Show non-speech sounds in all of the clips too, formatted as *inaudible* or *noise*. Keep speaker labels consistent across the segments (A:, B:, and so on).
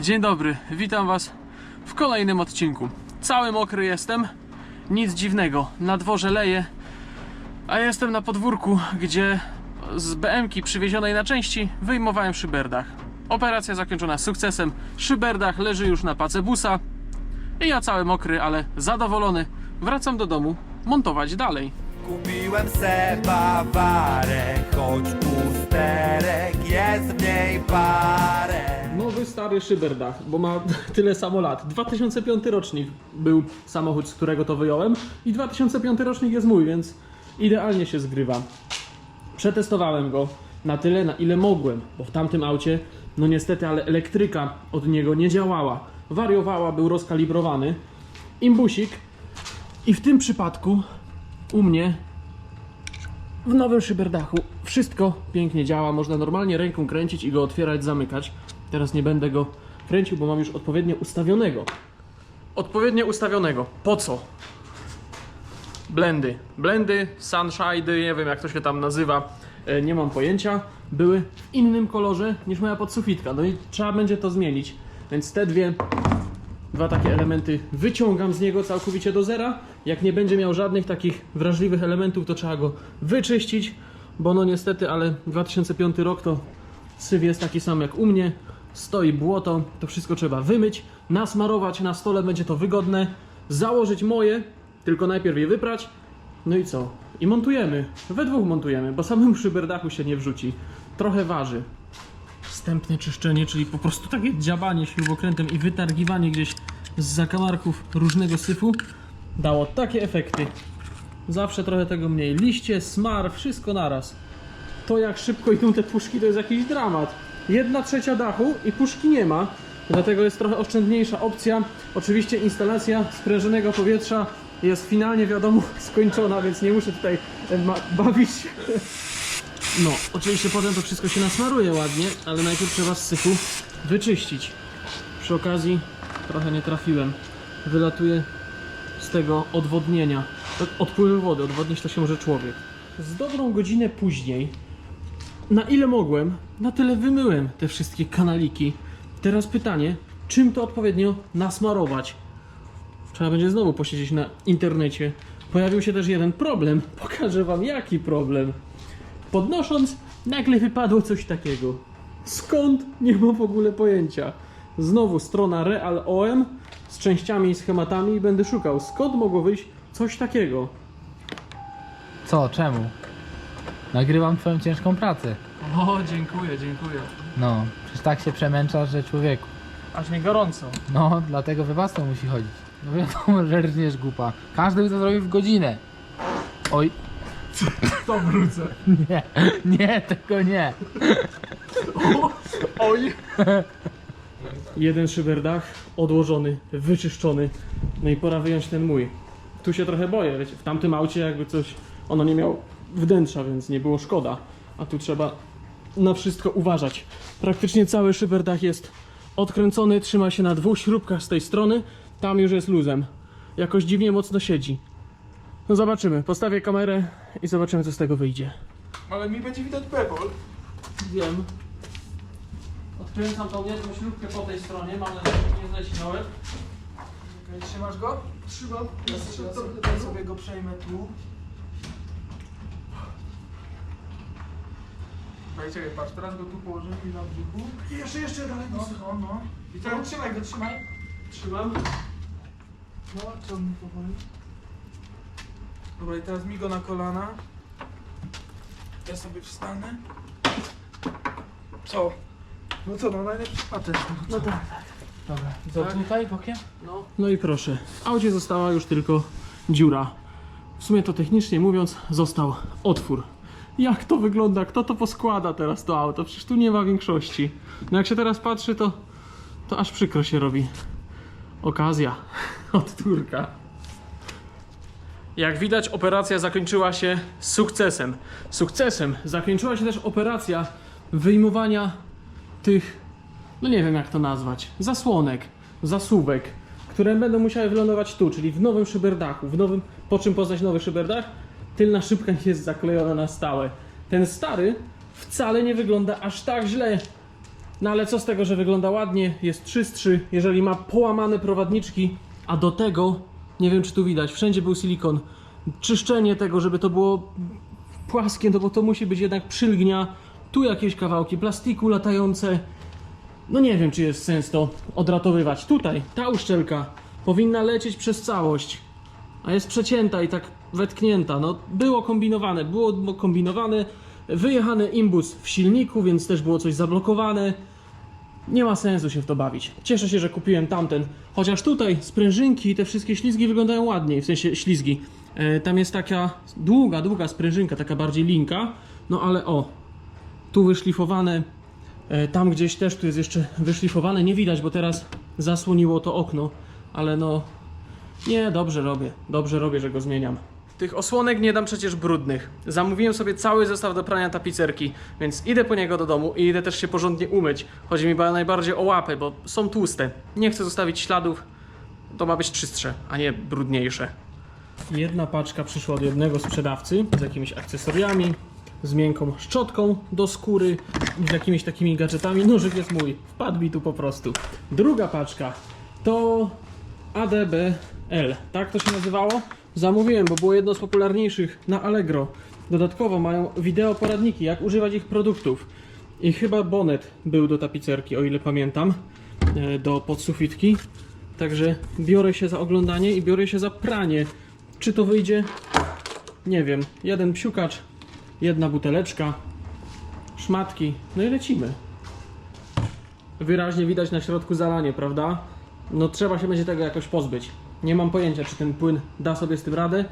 A: Dzień dobry, witam Was w kolejnym odcinku. Cały mokry jestem, nic dziwnego, na dworze leje, a jestem na podwórku, gdzie z BM-ki przywiezionej na części wyjmowałem szyberdach. Operacja zakończona sukcesem, szyberdach leży już na pace busa i ja cały mokry, ale zadowolony wracam do domu montować dalej.
B: Kupiłem se bawarę, choć usterek jest w niej parę.
A: Nowy stary szyberdach, bo ma *laughs* tyle samo lat. 2005 rocznik był samochód, z którego to wyjąłem i 2005 rocznik jest mój, więc idealnie się zgrywa. Przetestowałem go na tyle, na ile mogłem, bo w tamtym aucie, no niestety, ale elektryka od niego nie działała. Wariowała, był rozkalibrowany. Imbusik i w tym przypadku u mnie w nowym szyberdachu wszystko pięknie działa, można normalnie ręką kręcić i go otwierać, zamykać. Teraz nie będę go kręcił, bo mam już odpowiednio ustawionego. Odpowiednio ustawionego. Po co? Blendy. Blendy, sunshine, nie wiem jak to się tam nazywa, e, nie mam pojęcia. Były w innym kolorze niż moja podsufitka. No i trzeba będzie to zmienić. Więc te dwie dwa takie elementy wyciągam z niego całkowicie do zera. Jak nie będzie miał żadnych takich wrażliwych elementów, to trzeba go wyczyścić, bo no niestety, ale 2005 rok to syf jest taki sam jak u mnie. Stoi błoto, to wszystko trzeba wymyć, nasmarować na stole, będzie to wygodne. Założyć moje, tylko najpierw je wyprać. No i co? I montujemy. We dwóch montujemy, bo samemu szyberdachu się nie wrzuci. Trochę waży wstępne czyszczenie, czyli po prostu takie dziabanie śrubokrętem i wytargiwanie gdzieś z zakamarków różnego syfu dało takie efekty. Zawsze trochę tego mniej. Liście, smar, wszystko naraz. To jak szybko idą te puszki to jest jakiś dramat. Jedna trzecia dachu i puszki nie ma. Dlatego jest trochę oszczędniejsza opcja. Oczywiście instalacja sprężonego powietrza jest finalnie wiadomo skończona, więc nie muszę tutaj bawić no, oczywiście potem to wszystko się nasmaruje ładnie, ale najpierw trzeba z syfu wyczyścić. Przy okazji trochę nie trafiłem. Wylatuje z tego odwodnienia. Odpływy wody, odwodnić to się może człowiek. Z dobrą godzinę później, na ile mogłem, na tyle wymyłem te wszystkie kanaliki. Teraz pytanie, czym to odpowiednio nasmarować? Trzeba będzie znowu posiedzieć na internecie. Pojawił się też jeden problem. *laughs* Pokażę wam jaki problem. Podnosząc, nagle wypadło coś takiego. Skąd? Nie mam w ogóle pojęcia. Znowu strona Real OM z częściami i schematami i będę szukał, skąd mogło wyjść coś takiego.
C: Co, czemu? Nagrywam twoją ciężką pracę.
A: O, dziękuję, dziękuję.
C: No, przecież tak się przemęczasz, że człowieku.
A: Aż mi gorąco.
C: No, dlatego wybacą musi chodzić. No wiadomo, że rżniesz głupa. Każdy by to zrobił w godzinę. Oj,
A: To wrócę.
C: nie, nie, tego nie.
A: Oj. Jeden szyberdach odłożony, wyczyszczony. No i pora wyjąć ten mój. Tu się trochę boję, wiecie, w tamtym aucie jakby coś, ono nie miał wnętrza, więc nie było szkoda. A tu trzeba na wszystko uważać. Praktycznie cały szyberdach jest odkręcony, trzyma się na dwóch śrubkach z tej strony. Tam już jest luzem. Jakoś dziwnie mocno siedzi. No zobaczymy. Postawię kamerę i zobaczymy co z tego wyjdzie.
D: Ale mi będzie widać bebol.
A: Wiem. Odkręcam tą jedną śrubkę po tej stronie, mam nadzieję, że nie zleci na łeb.
D: Okej, trzymasz go? Trzymam. Ja, sobie, ja, sobie, go przejmę tu. Daj, czekaj, patrz, teraz go tu położymy i na brzuchu. I jeszcze, jeszcze dalej. No, no, no. I teraz trzymaj go, trzymaj.
A: Trzymam.
D: No, ciągnij powoli. Dobra, i teraz mi go na kolana. Ja sobie wstanę. Co? No co, no najlepszy patent. No tak.
C: Dobra, co tutaj bokiem?
A: No. no i proszę. W aucie została już tylko dziura. W sumie to technicznie mówiąc został otwór. Jak to wygląda? Kto to poskłada teraz to auto? Przecież tu nie ma większości. No jak się teraz patrzy, to, to aż przykro się robi. Okazja *laughs* od Turka. Jak widać, operacja zakończyła się sukcesem. Sukcesem zakończyła się też operacja wyjmowania tych, no nie wiem jak to nazwać, zasłonek, zasuwek, które będą musiały wylądować tu, czyli w nowym szyberdachu. W nowym, po czym poznać nowy szyberdach? Tylna szybka *laughs* jest zaklejona na stałe. Ten stary wcale nie wygląda aż tak źle No ale co z tego, że wygląda ładnie, jest czystszy, jeżeli ma połamane prowadniczki, a do tego, nie wiem czy tu widać, wszędzie był silikon. Czyszczenie tego, żeby to było płaskie, no bo to musi być jednak przylgnia. Tu jakieś kawałki plastiku latające. No nie wiem, czy jest sens to odratowywać. Tutaj ta uszczelka powinna lecieć przez całość, a jest przecięta i tak wetknięta. No było kombinowane, było kombinowane. Wyjechany imbus w silniku, więc też było coś zablokowane. Nie ma sensu się w to bawić. Cieszę się, że kupiłem tamten. Chociaż tutaj sprężynki i te wszystkie ślizgi wyglądają ładniej, w sensie ślizgi. E, tam jest taka długa, długa sprężynka, taka bardziej linka. No ale o, tu wyszlifowane. E, tam gdzieś też tu jest jeszcze wyszlifowane. Nie widać, bo teraz zasłoniło to okno. Ale no, nie, dobrze robię. Dobrze robię, że go zmieniam. Tych osłonek nie dam przecież brudnych. Zamówiłem sobie cały zestaw do prania tapicerki, więc idę po niego do domu i idę też się porządnie umyć. Chodzi mi ba- najbardziej o łapy, bo są tłuste. Nie chcę zostawić śladów. To ma być czystsze, a nie brudniejsze. Jedna paczka przyszła od jednego sprzedawcy z jakimiś akcesoriami, z miękką szczotką do skóry i z jakimiś takimi gadżetami. Nożyk jest mój, wpadł mi tu po prostu. Druga paczka to ADBL, tak to się nazywało? Zamówiłem, bo było jedno z popularniejszych na Allegro. Dodatkowo mają wideo poradniki, jak używać ich produktów. I chyba bonet był do tapicerki, o ile pamiętam, e, do podsufitki. Także biorę się za oglądanie i biorę się za pranie. Czy to wyjdzie? Nie wiem. Jeden psiukacz, jedna buteleczka, szmatki, no i lecimy. Wyraźnie widać na środku zalanie, prawda? No trzeba się będzie tego jakoś pozbyć. Nie mam pojęcia, czy ten płyn da sobie z tym radę.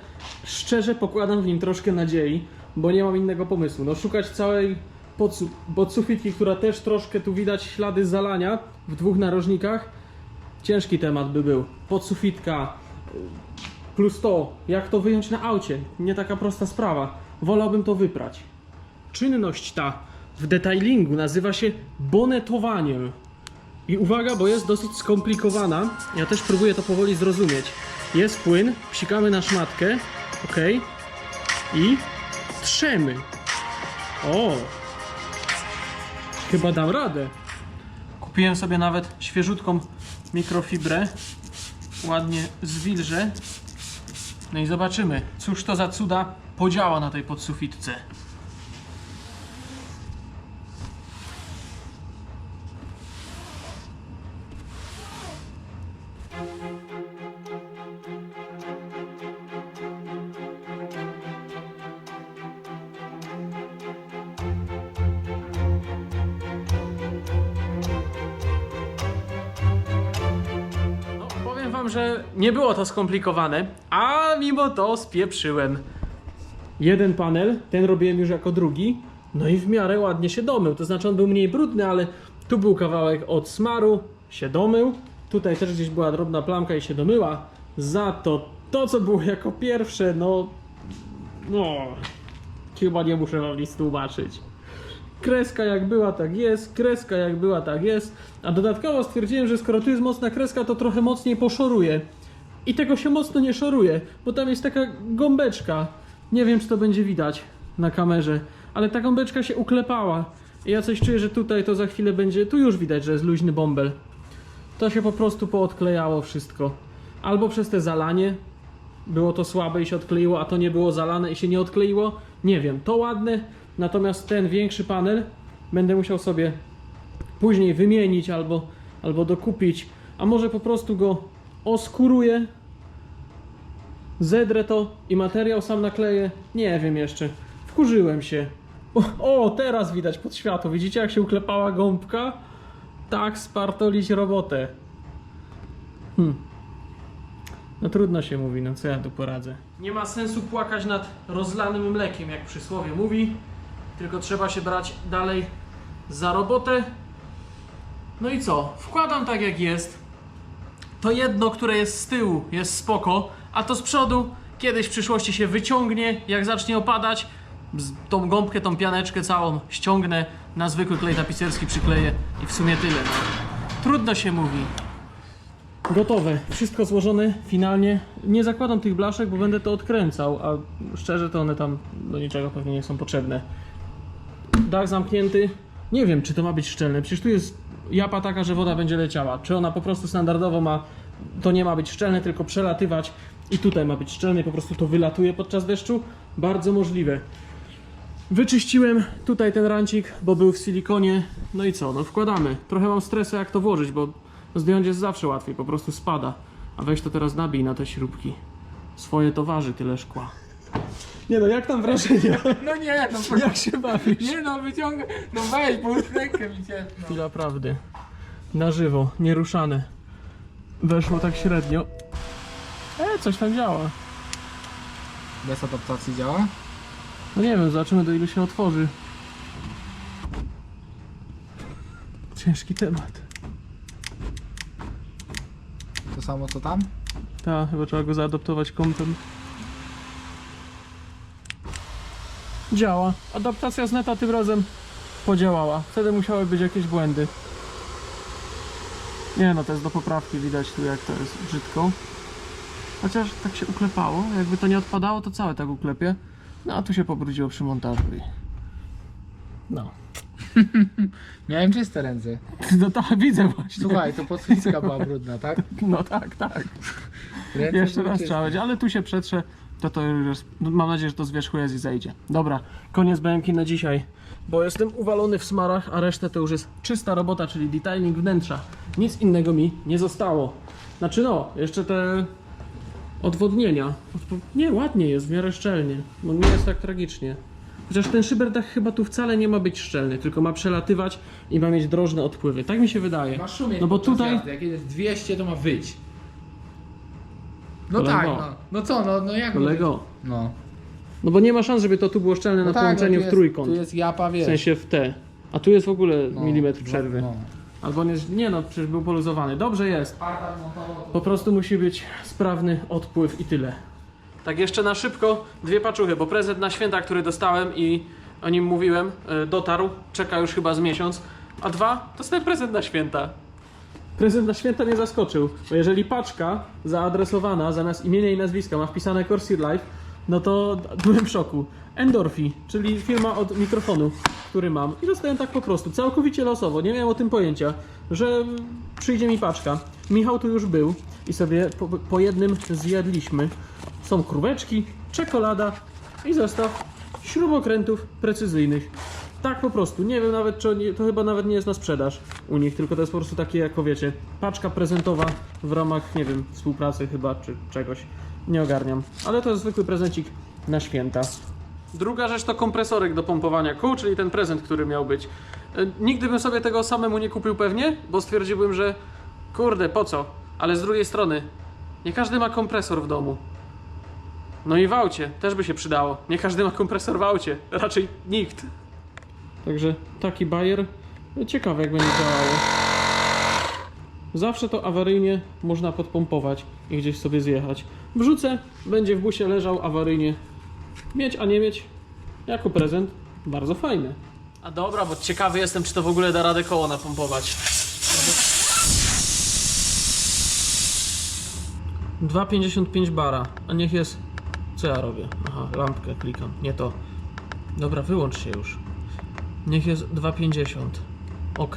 A: Szczerze pokładam w nim troszkę nadziei, bo nie mam innego pomysłu. No szukać całej podsu- podsufitki, która też troszkę tu widać ślady zalania w dwóch narożnikach. Ciężki temat by był. Podsufitka, plus to, jak to wyjąć na aucie. Nie taka prosta sprawa. Wolałbym to wyprać. Czynność ta w detailingu nazywa się bonetowaniem. I uwaga, bo jest dosyć skomplikowana. Ja też próbuję to powoli zrozumieć. Jest płyn, psikamy na szmatkę, ok, i trzemy. O! Chyba dam radę. Kupiłem sobie nawet świeżutką mikrofibrę. Ładnie zwilżę. No i zobaczymy, cóż to za cuda podziała na tej podsufitce. Że nie było to skomplikowane, a mimo to spieprzyłem. Jeden panel, ten robiłem już jako drugi, no i w miarę ładnie się domył. To znaczy on był mniej brudny, ale tu był kawałek od smaru, się domył. Tutaj też gdzieś była drobna plamka i się domyła. Za to to, co było jako pierwsze, no... No... Chyba nie muszę wam nic tłumaczyć. Kreska jak była, tak jest, kreska jak była, tak jest. A dodatkowo stwierdziłem, że skoro tu jest mocna kreska, to trochę mocniej poszoruje. I tego się mocno nie szoruje, bo tam jest taka gąbeczka. Nie wiem, czy to będzie widać na kamerze, ale ta gąbeczka się uklepała. I ja coś czuję, że tutaj to za chwilę będzie. Tu już widać, że jest luźny bąbel. To się po prostu poodklejało wszystko. Albo przez te zalanie było to słabe i się odkleiło, a to nie było zalane i się nie odkleiło. Nie wiem, to ładne. Natomiast ten większy panel będę musiał sobie później wymienić albo, albo dokupić, a może po prostu go oskuruję, zedrę to i materiał sam nakleję. Nie wiem jeszcze. Wkurzyłem się. O, teraz widać pod światło. Widzicie jak się uklepała gąbka? Tak spartolić robotę. Hm. No trudno się mówi, no co ja tu poradzę. Nie ma sensu płakać nad rozlanym mlekiem, jak przysłowie mówi. Tylko trzeba się brać dalej za robotę. No i co? Wkładam tak jak jest. To jedno, które jest z tyłu, jest spoko, a to z przodu kiedyś w przyszłości się wyciągnie, jak zacznie opadać. Tą gąbkę, tą pianeczkę całą ściągnę, na zwykły klej tapicerski przykleję i w sumie tyle. Trudno się mówi. Gotowe, wszystko złożone finalnie. Nie zakładam tych blaszek, bo będę to odkręcał, a szczerze to one tam do niczego pewnie nie są potrzebne. Dach zamknięty, Nie wiem, czy to ma być szczelne. Przecież tu jest japa taka, że woda będzie leciała. Czy ona po prostu standardowo ma. To nie ma być szczelne, tylko przelatywać. I tutaj ma być szczelne, po prostu to wylatuje podczas deszczu. Bardzo możliwe. Wyczyściłem tutaj ten rancik, bo był w silikonie. No i co? No wkładamy. Trochę mam stresu jak to włożyć, bo zdjąć jest zawsze łatwiej, po prostu spada. A weź to teraz nabij na te śrubki. Swoje to waży tyle szkła. Nie no, jak tam wrażenie? *laughs*
C: No nie, no
A: Jak się bawisz?
C: Nie no, wyciągaj. No weź, bo już rękę mi ciepną.
A: Chwila prawdy. Na żywo, nieruszane. Weszło tak średnio. E, coś tam działa.
C: Bez adaptacji działa?
A: No nie wiem, zobaczymy do ilu się otworzy. Ciężki temat.
C: To samo co tam?
A: Tak, chyba trzeba go zaadoptować kątem. Działa. Adaptacja z neta tym razem podziałała. Wtedy musiały być jakieś błędy. Nie no, to jest do poprawki, widać tu jak to jest brzydko. Chociaż tak się uklepało, jakby to nie odpadało, to całe tak uklepie. No a tu się pobrudziło przy montażu i... No. *laughs*
C: Miałem czyste ręce. *laughs*
A: No tak, widzę właśnie.
C: Słuchaj, to podsyska była brudna, tak? *laughs*
A: No tak, tak.
C: Ręce
A: Jeszcze raz
C: czyste.
A: trzeba będzie, ale tu się przetrze, to to już no, mam nadzieję, że to z wierzchu jest i zejdzie. Dobra, koniec BMK na dzisiaj, bo jestem uwalony w smarach, a resztę to już jest czysta robota, czyli detailing wnętrza. Nic innego mi nie zostało. Znaczy no, jeszcze te odwodnienia. Nie, ładnie jest, w miarę szczelnie, bo nie jest tak tragicznie. Chociaż ten szyberdach chyba tu wcale nie ma być szczelny, tylko ma przelatywać i ma mieć drożne odpływy. Tak mi się wydaje.
C: Ma szumieć
A: No bo
C: podczas
A: tutaj-
C: jazdy. Jak jest 200 to ma wyć. No
A: Kolego.
C: tak, no. No co, no, no jak
A: Kolego.
C: No.
A: No bo nie ma szans, żeby to tu było szczelne
C: no
A: na
C: tak,
A: połączeniu
C: no, tu
A: w
C: jest,
A: trójkąt.
C: Tu jest japa,
A: W
C: wiesz.
A: sensie w T. A tu jest w ogóle
C: no,
A: milimetr przerwy.
C: No.
A: Albo jest. Nie no, przecież był poluzowany. Dobrze jest. Po prostu musi być sprawny odpływ i tyle. Tak, jeszcze na szybko dwie paczuchy, bo prezent na święta, który dostałem i o nim mówiłem, e, dotarł. Czeka już chyba z miesiąc. A dwa, to jest ten prezent na święta. Prezent na święta mnie zaskoczył, bo jeżeli paczka zaadresowana zamiast imienia i nazwiska ma wpisane Corsair Life, no to byłem w szoku. Endorfi, czyli firma od mikrofonu, który mam. I dostałem tak po prostu, całkowicie losowo, nie miałem o tym pojęcia, że przyjdzie mi paczka. Michał tu już był i sobie po, po jednym zjadliśmy. Są króweczki, czekolada i zestaw śrubokrętów precyzyjnych. Tak po prostu, nie wiem nawet czy oni, to chyba nawet nie jest na sprzedaż u nich, tylko to jest po prostu takie jako wiecie, paczka prezentowa w ramach, nie wiem, współpracy chyba czy czegoś. Nie ogarniam, ale to jest zwykły prezencik na święta. Druga rzecz to kompresorek do pompowania kół, czyli ten prezent, który miał być. E, Nigdy bym sobie tego samemu nie kupił pewnie, bo stwierdziłbym, że kurde, po co? Ale z drugiej strony, nie każdy ma kompresor w domu. No i w aucie też by się przydało. Nie każdy ma kompresor w aucie, raczej nikt. Także taki bajer. Ciekawe jak będzie działało. Zawsze to awaryjnie można podpompować i gdzieś sobie zjechać. Wrzucę, będzie w busie leżał awaryjnie. Mieć, a nie mieć, jako prezent, bardzo fajne. A dobra, bo ciekawy jestem, czy to w ogóle da radę koło napompować. 2,55 bara, a niech jest... Co ja robię? Aha, lampkę klikam, nie to. Dobra, wyłącz się już. Niech jest 2,50. Ok.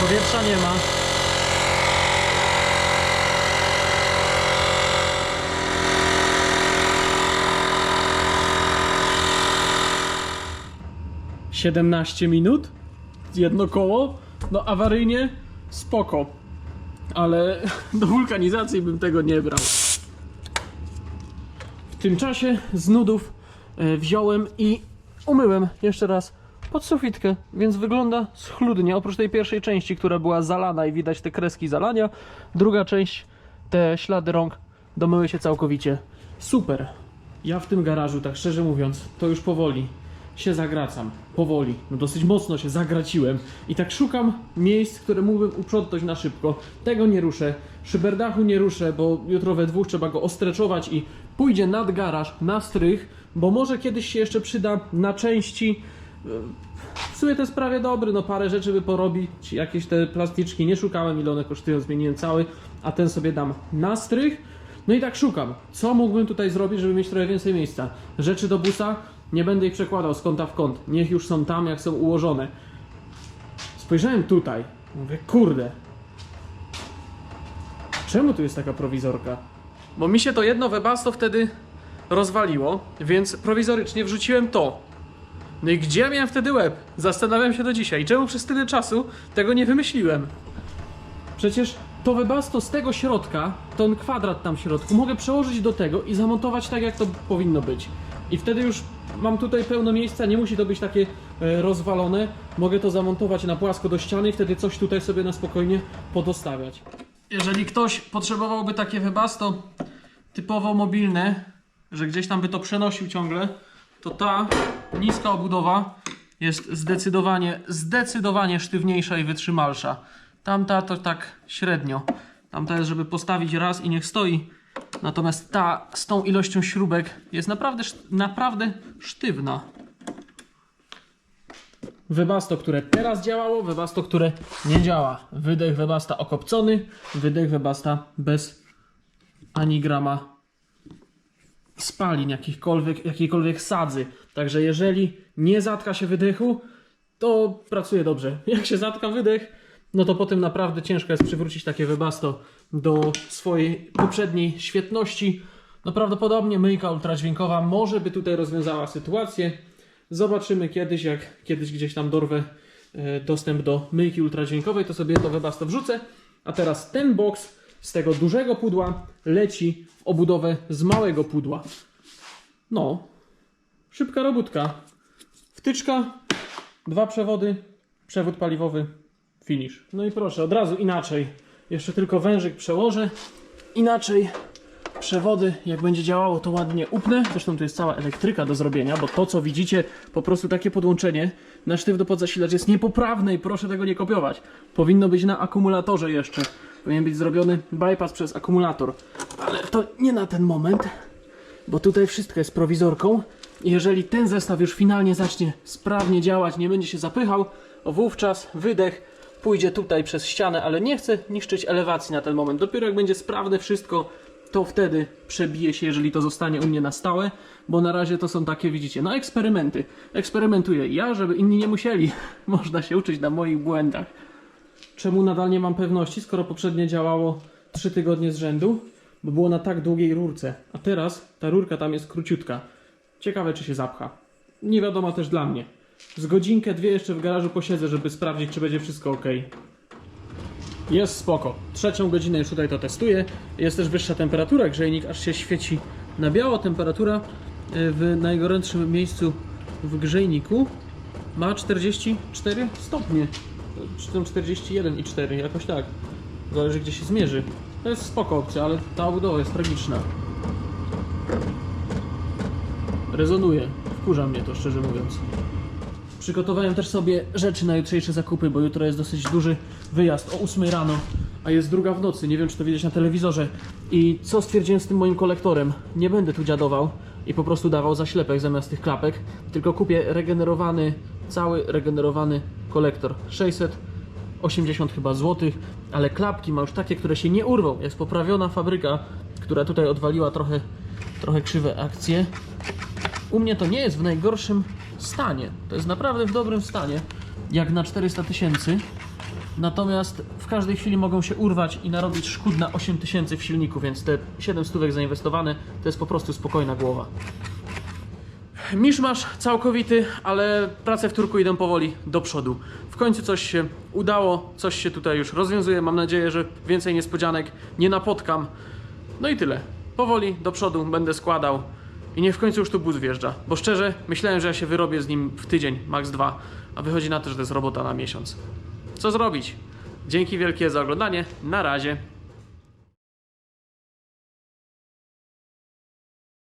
A: Powietrza nie ma. Siedemnaście minut? Jedno koło? No awaryjnie? Spoko. Ale *laughs* do wulkanizacji bym tego nie brał. W tym czasie z nudów e, wziąłem i umyłem jeszcze raz pod sufitkę, więc wygląda schludnie. Oprócz tej pierwszej części, która była zalana i widać te kreski zalania, druga część, te ślady rąk domyły się całkowicie. Super. Ja w tym garażu, tak szczerze mówiąc, to już powoli się zagracam. Powoli. No dosyć mocno się zagraciłem. I tak szukam miejsc, które mógłbym uprzątnąć na szybko. Tego nie ruszę. Szyberdachu nie ruszę, bo jutro we dwóch trzeba go ostreczować i pójdzie nad garaż, na strych, bo może kiedyś się jeszcze przyda na części. W sumie to jest prawie dobry, no parę rzeczy by porobić, jakieś te plasticzki, nie szukałem ile one kosztują, zmieniłem cały, a ten sobie dam na strych. No i tak szukam, co mógłbym tutaj zrobić, żeby mieć trochę więcej miejsca. Rzeczy do busa, nie będę ich przekładał z kąta w kąt, niech już są tam, jak są ułożone. spojrzałem tutaj, mówię, kurde, czemu tu jest taka prowizorka? Bo mi się to jedno Webasto wtedy rozwaliło, więc prowizorycznie wrzuciłem to. No i gdzie ja miałem wtedy łeb? Zastanawiam się do dzisiaj. Czemu przez tyle czasu tego nie wymyśliłem? Przecież to Webasto z tego środka, ten kwadrat tam w środku, mogę przełożyć do tego i zamontować tak, jak to powinno być. I wtedy już mam tutaj pełno miejsca, nie musi to być takie e, rozwalone. Mogę to zamontować na płasko do ściany i wtedy coś tutaj sobie na spokojnie podostawiać. Jeżeli ktoś potrzebowałby takie Webasto typowo mobilne, że gdzieś tam by to przenosił ciągle, to ta niska obudowa jest zdecydowanie, zdecydowanie sztywniejsza i wytrzymalsza. Tamta to tak średnio. Tamta jest, żeby postawić raz i niech stoi. Natomiast ta z tą ilością śrubek jest naprawdę, naprawdę sztywna. Webasto, które teraz działało, Webasto, które nie działa. Wydech Webasta okopcony, wydech Webasta bez ani grama spalin, jakichkolwiek, jakiejkolwiek sadzy. Także jeżeli nie zatka się wydechu, to pracuje dobrze. *laughs* Jak się zatka wydech, no to potem naprawdę ciężko jest przywrócić takie Webasto do swojej poprzedniej świetności. No prawdopodobnie myjka ultradźwiękowa może by tutaj rozwiązała sytuację. Zobaczymy kiedyś, jak kiedyś gdzieś tam dorwę e, dostęp do myjki ultradźwiękowej, to sobie to Webasto wrzucę. A teraz ten boks z tego dużego pudła leci w obudowę z małego pudła. No, szybka robótka. Wtyczka, dwa przewody, przewód paliwowy, finish. No i proszę, od razu inaczej. Jeszcze tylko wężyk przełożę. Inaczej przewody, jak będzie działało, to ładnie upnę. Zresztą tu jest cała elektryka do zrobienia, bo to, co widzicie, po prostu takie podłączenie na sztywno pod zasilacz jest niepoprawne i proszę tego nie kopiować. Powinno być na akumulatorze jeszcze. Powinien być zrobiony bypass przez akumulator. Ale to nie na ten moment, bo tutaj wszystko jest prowizorką. Jeżeli ten zestaw już finalnie zacznie sprawnie działać, nie będzie się zapychał, wówczas wydech pójdzie tutaj przez ścianę, ale nie chcę niszczyć elewacji na ten moment. Dopiero jak będzie sprawne wszystko, to wtedy przebije się, jeżeli to zostanie u mnie na stałe, bo na razie to są takie, widzicie, no eksperymenty. Eksperymentuję ja, żeby inni nie musieli. *laughs* Można się uczyć na moich błędach. Czemu nadal nie mam pewności, skoro poprzednie działało 3 tygodnie z rzędu? Bo było na tak długiej rurce, a teraz ta rurka tam jest króciutka. Ciekawe, czy się zapcha. Nie wiadomo też dla mnie. Z godzinkę, dwie jeszcze w garażu posiedzę, żeby sprawdzić, czy będzie wszystko ok. Jest spoko. Trzecią godzinę już tutaj to testuję. Jest też wyższa temperatura, grzejnik aż się świeci na biało. Temperatura y, w najgorętszym miejscu w grzejniku ma 44 stopnie. Czy tam 41,4, jakoś tak. Zależy gdzie się zmierzy. To jest spoko opcja, ale ta budowa jest tragiczna. Rezonuje. Wkurza mnie to szczerze mówiąc. Przygotowałem też sobie rzeczy na jutrzejsze zakupy, bo jutro jest dosyć duży wyjazd o 8 rano, a jest druga w nocy. Nie wiem, czy to widać na telewizorze. I co stwierdziłem z tym moim kolektorem? Nie będę tu dziadował i po prostu dawał zaślepek zamiast tych klapek, tylko kupię regenerowany, cały regenerowany kolektor. 680 chyba złotych, ale klapki ma już takie, które się nie urwą. Jest poprawiona fabryka, która tutaj odwaliła trochę, trochę krzywe akcje. U mnie to nie jest w najgorszym stanie. To jest naprawdę w dobrym stanie, jak na 400 tysięcy. Natomiast w każdej chwili mogą się urwać i narobić szkód na 8 tysięcy w silniku, więc te 7 stówek zainwestowane to jest po prostu spokojna głowa. Miszmasz całkowity, ale prace w Turku idą powoli do przodu. W końcu coś się udało, coś się tutaj już rozwiązuje. Mam nadzieję, że więcej niespodzianek nie napotkam. No i tyle. Powoli do przodu będę składał i niech w końcu już tu bus wjeżdża. Bo szczerze, myślałem, że ja się wyrobię z nim w tydzień, max dwa, a wychodzi na to, że to jest robota na miesiąc. Co zrobić? Dzięki wielkie za oglądanie. Na razie.